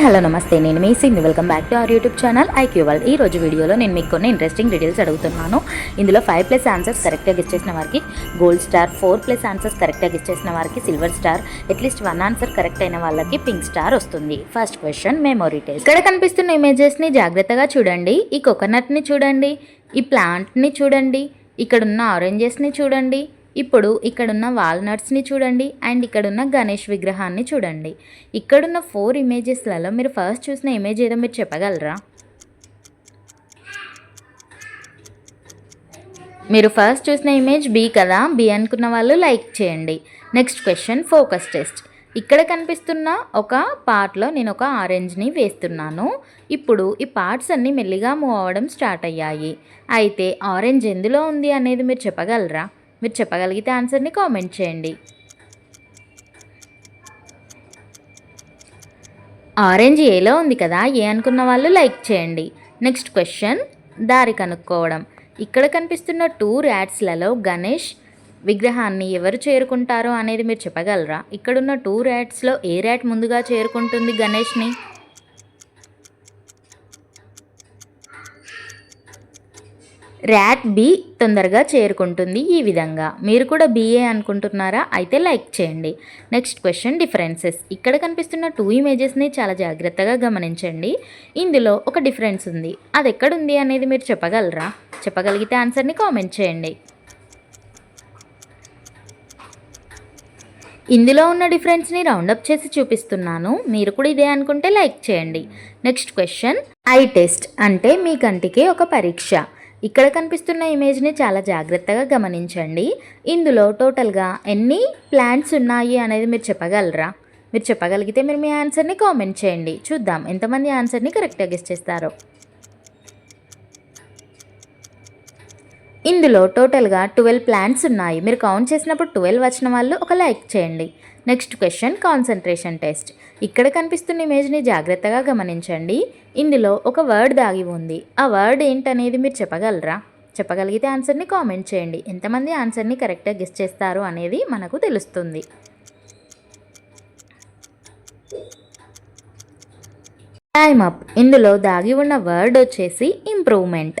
Hello నమస్తే. నేను మీ Singh. Welcome back to our YouTube channel IQ world ఈ రోజు వీడియోలో నేను మీకు కొన్ని ఇంట్రెస్టింగ్ డీటెయిల్స్ అడుగుతున్నాను. ఇందులో ఫైవ్ ప్లస్ ఆన్సర్స్ కరెక్ట్గా గెస్ చేసిన వారికి gold star four plus answers కరెక్ట్గా గెస్ చేసిన వారికి silver star at least one answer correct అయిన వాళ్ళకి పింక్ స్టార్ వస్తుంది. ఫస్ట్ క్వశ్చన్ మెమోరీ టెస్ట్ ఇక్కడ కనిపిస్తున్న ఇమేజెస్ని జాగ్రత్తగా చూడండి. ఈ కోకోనట్ని చూడండి. ఈ ప్లాంట్ని చూడండి. ఇక్కడున్న ఆరెంజెస్ని చూడండి. ఇప్పుడు ఇక్కడున్న వాల్నట్స్ని చూడండి అండ్ ఇక్కడున్న గణేష్ విగ్రహాన్ని చూడండి. ఇక్కడున్న ఫోర్ ఇమేజెస్లలో మీరు ఫస్ట్ చూసిన ఇమేజ్ ఏదో మీరు చెప్పగలరా? మీరు ఫస్ట్ చూసిన ఇమేజ్ బి కదా? బి అనుకున్న వాళ్ళు లైక్ చేయండి. Next question focus test. ఇక్కడ కనిపిస్తున్న ఒక పార్ట్లో నేను ఒక ఆరెంజ్ని వేస్తున్నాను. ఇప్పుడు ఈ పార్ట్స్ అన్నీ మెల్లిగా మూవ్ అవ్వడం స్టార్ట్ అయ్యాయి. అయితే ఆరెంజ్ ఎందులో ఉంది అనేది మీరు చెప్పగలరా? మీరు చెప్పగలిగితే ఆన్సర్ని కామెంట్ చేయండి. ఆరెంజ్ ఏలో ఉంది కదా ఏ అనుకున్న వాళ్ళు లైక్ చేయండి. నెక్స్ట్ క్వశ్చన్ దారి కనుక్కోవడం. ఇక్కడ కనిపిస్తున్న టూ ర్యాట్స్లలో గణేష్ విగ్రహాన్ని ఎవరు చేరుకుంటారో అనేది మీరు చెప్పగలరా? ఇక్కడున్న టూ ర్యాట్స్లో ఏ ర్యాట్ ముందుగా చేరుకుంటుంది గణేష్ని? ర్యాట్ బి తొందరగా చేరుకుంటుంది ఈ విధంగా. మీరు కూడా బిఏ అనుకుంటున్నారా? అయితే లైక్ చేయండి. Next question differences. ఇక్కడ కనిపిస్తున్న టూ ఇమేజెస్ని చాలా జాగ్రత్తగా గమనించండి. ఇందులో ఒక డిఫరెన్స్ ఉంది. అది ఎక్కడుంది అనేది మీరు చెప్పగలరా? చెప్పగలిగితే ఆన్సర్ని కామెంట్ చేయండి. ఇందులో ఉన్న డిఫరెన్స్ని రౌండప్ చేసి చూపిస్తున్నాను. మీరు కూడా ఇదే అనుకుంటే లైక్ చేయండి. Next question. ఐ టెస్ట్ అంటే మీ కంటికి ఒక పరీక్ష. ఇక్కడ కనిపిస్తున్న ఇమేజ్ని చాలా జాగ్రత్తగా గమనించండి. ఇందులో టోటల్గా ఎన్ని ప్లాంట్స్ ఉన్నాయి అనేది మీరు చెప్పగలరా? మీరు చెప్పగలిగితే మీరు మీ ఆన్సర్ని కామెంట్ చేయండి. చూద్దాం ఎంతమంది ఆన్సర్ని కరెక్ట్గా గెస్ చేస్తారో. ఇందులో టోటల్గా ట్వెల్వ్ ప్లాన్స్ ఉన్నాయి. మీరు కౌంట్ చేసినప్పుడు ట్వెల్వ్ వచ్చిన వాళ్ళు ఒక లైక్ చేయండి. Next question concentration test. ఇక్కడ కనిపిస్తున్న ఇమేజ్ని జాగ్రత్తగా గమనించండి. ఇందులో ఒక వర్డ్ దాగి ఉంది. ఆ వర్డ్ ఏంటనేది మీరు చెప్పగలరా? చెప్పగలిగితే ఆన్సర్ని కామెంట్ చేయండి. ఎంతమంది ఆన్సర్ని కరెక్ట్గా గెస్ చేస్తారు అనేది మనకు తెలుస్తుంది. Time up. ఇందులో దాగి ఉన్న వర్డ్ వచ్చేసి ఇంప్రూవ్మెంట్.